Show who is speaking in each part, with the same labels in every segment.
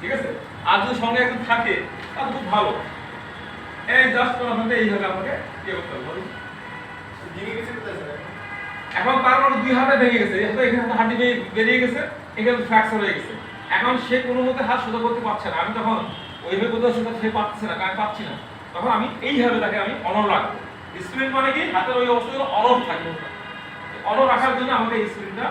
Speaker 1: ঠিক আছে? আর যদি সঙ্গে একজন থাকে তাহলে খুব ভালো। এই জাস্ট আপনাকে এইভাবে আপনাকে ইয়ে করতে হবে এখন তার মানে দুই হাতে ভেঙে গেছে এখানে হাঁটি বেরিয়ে- গেছে এখানে ফ্র্যাকচার হয়ে গেছে। এখন সে কোনো মতে হাত সোজা করতে পারছে না। আমি তখন ওইভাবে কোথাও সেটা সে পাচ্ছে না কারণ পাচ্ছি না। তখন আমি এইভাবে তাকে আমি অনর রাখব। স্প্রিন মানে কি? হাতের ওই অবস্থা অনর থাকে। অনর রাখার জন্য আমাকে এই স্প্রিনটা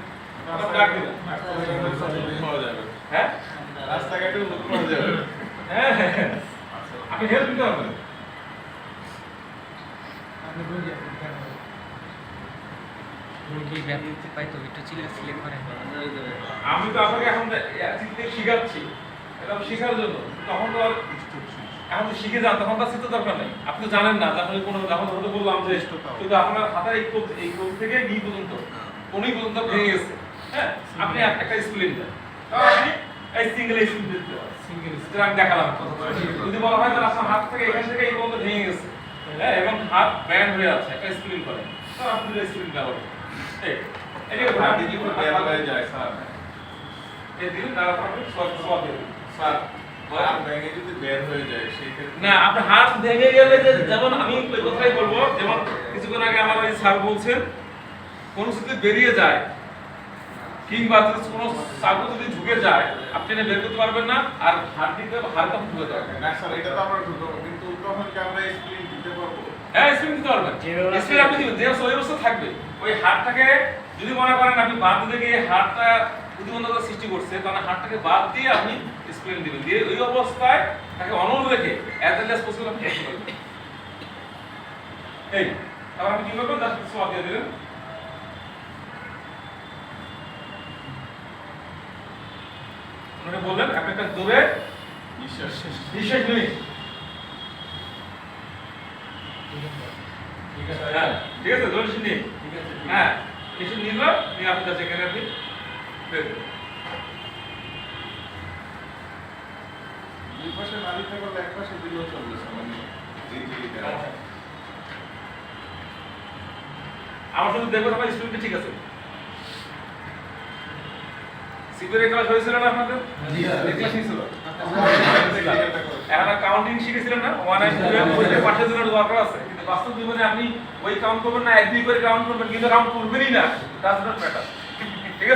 Speaker 1: আপনি হ্যাঁ হ্যাঁ হ্যাঁ, হ্যাঁ। আপনি আমি তো আপনাকে এখন শিখাচ্ছি এটা শেখার জন্য তখন তো আর এখন তো শিখে যান তখন তো আর চিন্তা দরকার নেই আপনি জানেন না যখন কোনো যখন ধরতে বললাম যে কিন্তু আপনার হাতের এই কোপ থেকে নি পর্যন্ত কোনি পর্যন্ত ভেঙে গেছে হ্যাঁ আপনি একটা স্কুলিং এই সিঙ্গেল স্কুল দিতে সিঙ্গেল স্কুল আমি দেখালাম যদি বলা হয় তাহলে আপনার হাত থেকে এখান থেকে এই পর্যন্ত ভেঙে গেছে। হ্যাঁ এবং হাত ব্যান্ড হয়ে আছে একটা স্কুলিং করেন। তো আপনি স্কুলিং ব্যবহার করেন।
Speaker 2: আপনি কি করে বের হয়ে যায় স্যার?
Speaker 1: এই দিন আপনি সব সব
Speaker 2: স্যার হাত ভেঙে যদি বের হয়ে যায় সেই ক্ষেত্রে
Speaker 1: না আপনার হাত ভেঙে গেলে যে যেমন আমি ওই কথাই বলব যেমন কিছুক্ষণ আগে আমার ওই স্যার বলছেন কোন বেরিয়ে যায় কিংবা যদি কোনো চাকু যদি ঢুকে যায় আপনি এটা বের করতে পারবেন না আর হাত দিতে হাতটা ঢুকে যাবে।
Speaker 2: না স্যার এটা তো আমরা ঢুকবো কিন্তু তখন কি আমরা স্ক্রিন দিতে পারব?
Speaker 1: হ্যাঁ স্প্রিং দিতে পারবেন। স্প্রিং আপনি দিবেন যে ওই অবস্থা থাকবে। ওই হাতটাকে যদি মনে করেন আপনি বাদ দিতে গিয়ে হাতটা প্রতিবন্ধকতা সৃষ্টি করছে তাহলে হাতটাকে বাদ দিয়ে আপনি স্প্রিং দিবেন। দিয়ে ওই অবস্থায় তাকে অনল রেখে অ্যাজ এল অ্যাজ পসিবল আপনি এই তারপর আপনি কি করবেন? সোয়া দিয়ে দিলেন ওনাকে বললেন
Speaker 2: বিশ্বাস
Speaker 1: নিঃশ্বাস নিন।
Speaker 2: ঠিক আছে।
Speaker 1: হ্যাঁ ঠিক আছে নিন
Speaker 2: ঠিক আছে
Speaker 1: হ্যাঁ কিছু নিল নিয়ে আপনি কাছে এখানে আপনি
Speaker 2: দুই পাশে না দিতে পারলে এক পাশে দিলেও চলবে স্যার মানে জি জি।
Speaker 1: আমার শুধু দেখবেন আমার স্টুডেন্ট ঠিক আছে। সিপিএর ক্লাস হয়েছিল না আপনাদের। এই ক্লাস
Speaker 2: হয়েছিল।
Speaker 1: এখন কাউন্টিং শিখেছিলেন না? ওয়ান অ্যান্ড টু এর মধ্যে জনের জন্য দরকার আছে। কিন্তু বাস্তব জীবনে আপনি ওই কাউন্ট করবেন না, এক দুই করে কাউন্ট করবেন, কিন্তু কাউন্ট করবেনই না। Does not matter